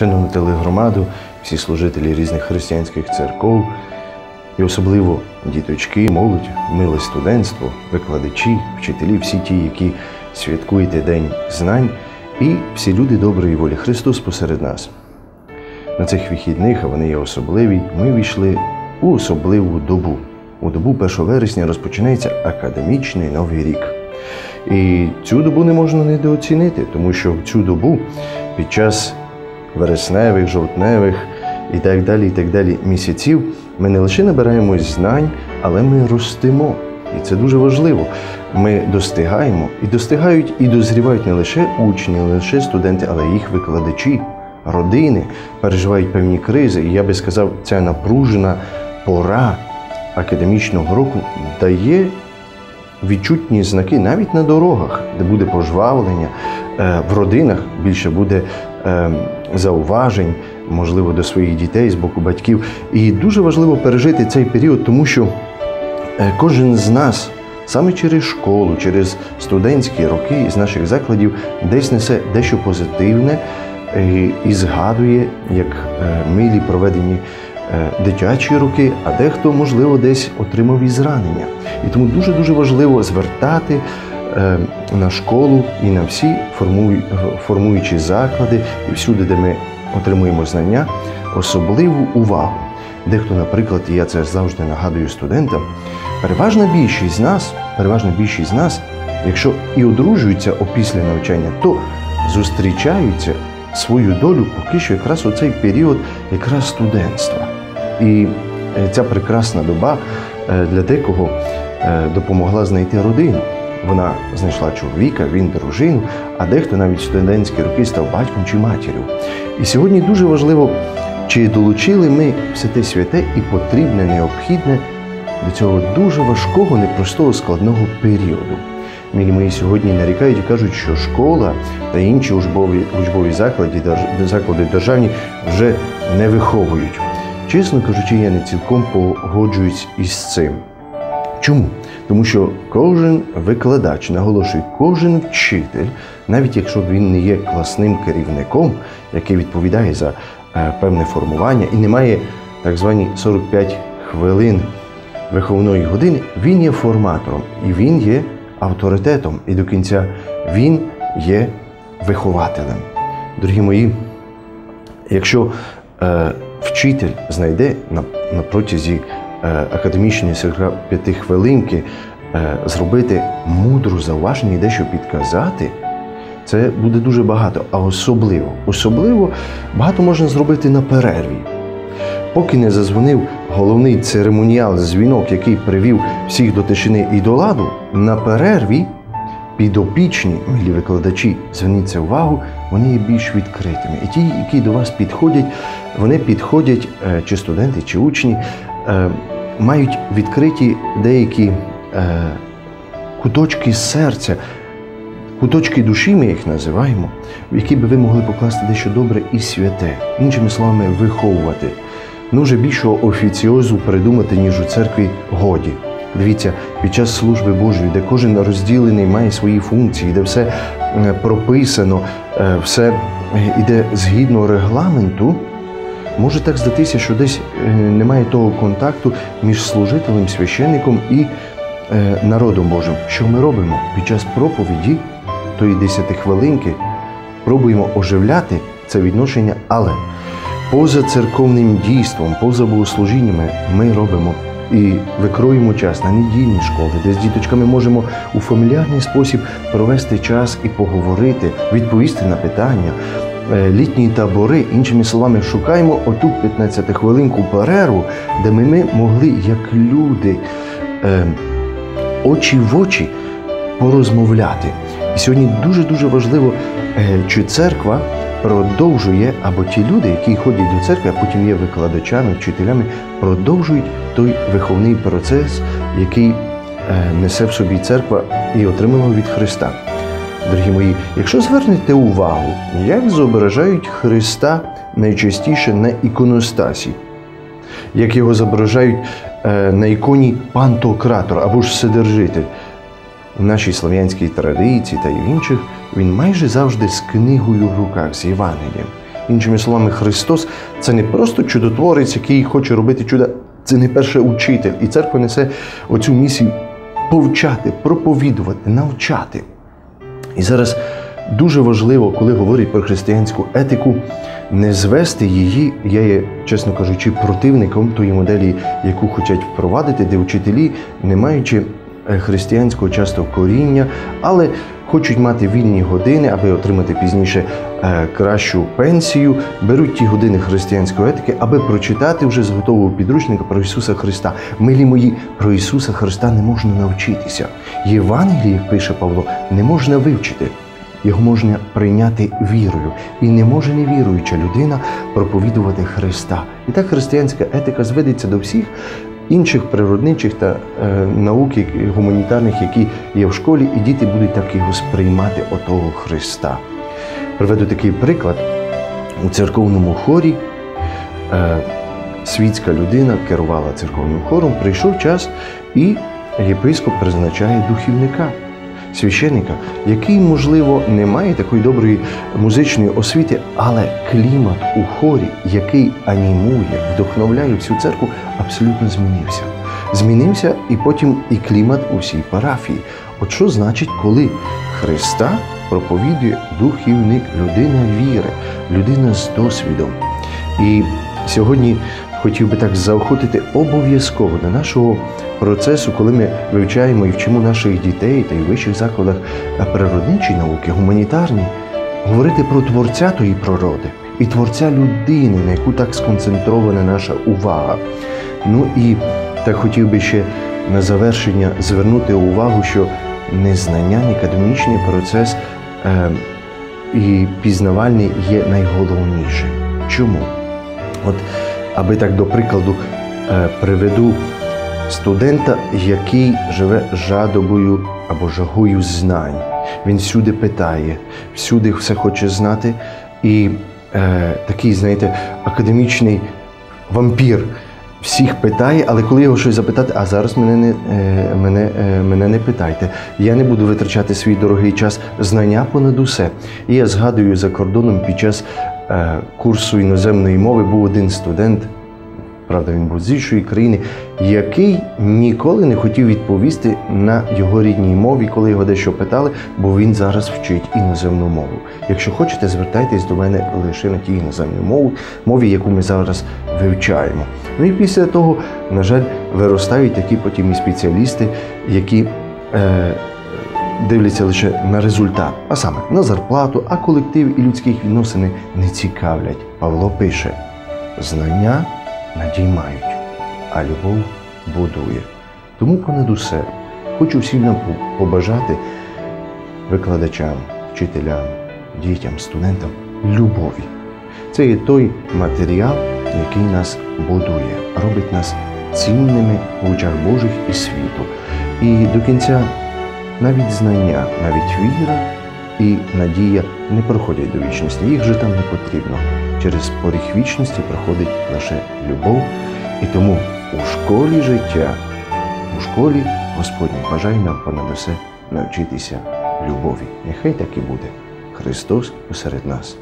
шановну телегромаду, всі служителі різних християнських церков, і особливо діточки, молодь, миле студентство, викладачі, вчителі, всі ті, які святкуєте День знань, і всі люди доброї волі. Христос посеред нас. На цих вихідних, а вони є особливі, ми війшли у особливу добу. У добу 1 вересня розпочинається академічний новий рік. І цю добу не можна недооцінити, тому що в цю добу під час вересневих, жовтневих і так далі, і так далі місяців ми не лише набираємось знань, але ми ростемо. І це дуже важливо. Ми достигаємо і достигають і дозрівають не лише учні, не лише студенти, але їх викладачі, родини переживають певні кризи. І я би сказав, ця напружена пора академічного року дає відчутні знаки навіть на дорогах, де буде пожвавлення, е, в родинах більше буде е, зауважень, можливо, до своїх дітей з боку батьків. І дуже важливо пережити цей період, тому що е, кожен з нас. Саме через школу, через студентські роки з наших закладів десь несе дещо позитивне і згадує, як милі проведені дитячі роки, а дехто, можливо, десь отримав і зранення. І тому дуже-дуже важливо звертати на школу і на всі формуючі заклади, і всюди, де ми отримуємо знання, особливу увагу. Дехто, наприклад, і я це завжди нагадую студентам, переважна більшість з нас, переважна більшість з нас, якщо і одружуються опісля навчання, то зустрічаються свою долю поки що якраз у цей період якраз студентства. І ця прекрасна доба для декого допомогла знайти родину. Вона знайшла чоловіка, він дружину, а дехто навіть студентські роки став батьком чи матір'ю. І сьогодні дуже важливо, чи долучили ми все те святе і потрібне, необхідне до цього дуже важкого, непростого складного періоду. Мілі мої сьогодні нарікають і кажуть, що школа та інші учбові, учбові заклади, заклади державні вже не виховують. Чесно кажучи, я не цілком погоджуюсь із цим. Чому? Тому що кожен викладач, наголошую, кожен вчитель, навіть якщо він не є класним керівником, який відповідає за е, певне формування і не має так звані 45 хвилин виховної години, він є форматором і він є авторитетом. І до кінця він є вихователем. Дорогі мої, якщо е, вчитель знайде на, на протязі е, академічної 45 хвилинки е, зробити мудру зауваження і дещо підказати, це буде дуже багато. А особливо, особливо багато можна зробити на перерві. Поки не зазвонив головний церемоніал дзвінок, який привів всіх до тишини і до ладу, на перерві підопічні милі викладачі, зверніться увагу, вони є більш відкритими. І ті, які до вас підходять, вони підходять, е, чи студенти, чи учні, мають відкриті деякі е, куточки серця, куточки душі, ми їх називаємо, в які би ви могли покласти дещо добре і святе, іншими словами, виховувати. Ну, вже більшого офіціозу придумати, ніж у церкві годі. Дивіться, під час служби Божої, де кожен розділений має свої функції, де все прописано, все йде згідно регламенту, може так здатися, що десь немає того контакту між служителем, священником і народом Божим. Що ми робимо під час проповіді тої десятихвилинки, пробуємо оживляти це відношення, але поза церковним дійством, поза богослужіннями ми робимо і викроїмо час на недільні школи, де з діточками можемо у фамільярний спосіб провести час і поговорити, відповісти на питання. Літні табори, іншими словами, шукаємо оту 15 хвилинку перерву, де ми, могли, як люди, очі в очі порозмовляти. І сьогодні дуже-дуже важливо, чи церква продовжує, або ті люди, які ходять до церкви, а потім є викладачами, вчителями, продовжують той виховний процес, який несе в собі церква і отримала від Христа. Дорогі мої, якщо звернете увагу, як зображають Христа найчастіше на іконостасі, як його зображають на іконі Пантократор або ж Вседержитель, в нашій слов'янській традиції та й в інших, він майже завжди з книгою в руках, з Євангелієм. Іншими словами, Христос це не просто чудотворець, який хоче робити чуда. Це не перше учитель. І церква несе оцю місію повчати, проповідувати, навчати. І зараз дуже важливо, коли говорять про християнську етику, не звести її, я є, чесно кажучи, противником тої моделі, яку хочуть впровадити, де вчителі, не маючи е, християнського часто коріння, але хочуть мати вільні години, аби отримати пізніше е, кращу пенсію, беруть ті години християнської етики, аби прочитати вже з готового підручника про Ісуса Христа. Милі мої, про Ісуса Христа не можна навчитися. Євангеліє, як пише Павло, не можна вивчити. Його можна прийняти вірою, і не може невіруюча людина проповідувати Христа. І так християнська етика зведеться до всіх інших природничих та е, наук гуманітарних, які є в школі, і діти будуть так його сприймати отого Христа. Приведу такий приклад у церковному хорі. Е, світська людина керувала церковним хором, прийшов час, і єпископ призначає духівника, священика, який, можливо, не має такої доброї музичної освіти, але клімат у хорі, який анімує, вдохновляє всю церкву, абсолютно змінився. Змінився і потім і клімат у всій парафії. От що значить, коли Христа проповідує духівник, людина віри, людина з досвідом. І сьогодні хотів би так заохотити обов'язково до нашого процесу, коли ми вивчаємо і вчимо наших дітей та й вищих закладах природничі науки, гуманітарні, говорити про творця тої природи і творця людини, на яку так сконцентрована наша увага. Ну і так хотів би ще на завершення звернути увагу, що незнання, ні академічний процес е, і пізнавальний є найголовнішим. Чому? От, аби так до прикладу е, приведу студента, який живе жадобою або жагою знань. Він всюди питає, всюди все хоче знати. І е, такий, знаєте, академічний вампір всіх питає, але коли його щось запитати, а зараз мене не, е, мене, е, мене не питайте. Я не буду витрачати свій дорогий час знання понад усе. І я згадую за кордоном під час курсу іноземної мови був один студент. Правда, він був з іншої країни, який ніколи не хотів відповісти на його рідній мові, коли його дещо питали, бо він зараз вчить іноземну мову. Якщо хочете, звертайтесь до мене лише на тій іноземній мові, мові, яку ми зараз вивчаємо. Ну і після того, на жаль, виростають такі потім і спеціалісти, які е, дивляться лише на результат, а саме на зарплату, а колектив і людських відносини не цікавлять. Павло пише: знання надіймають, а любов будує. Тому понад усе хочу всім нам побажати викладачам, вчителям, дітям, студентам любові. Це є той матеріал, який нас будує, робить нас цінними в очах Божих і світу. І до кінця навіть знання, навіть віра і надія не проходять до вічності. Їх же там не потрібно. Через поріг вічності проходить лише любов. І тому у школі життя, у школі Господній бажає нам понад усе навчитися любові. Нехай так і буде. Христос посеред нас.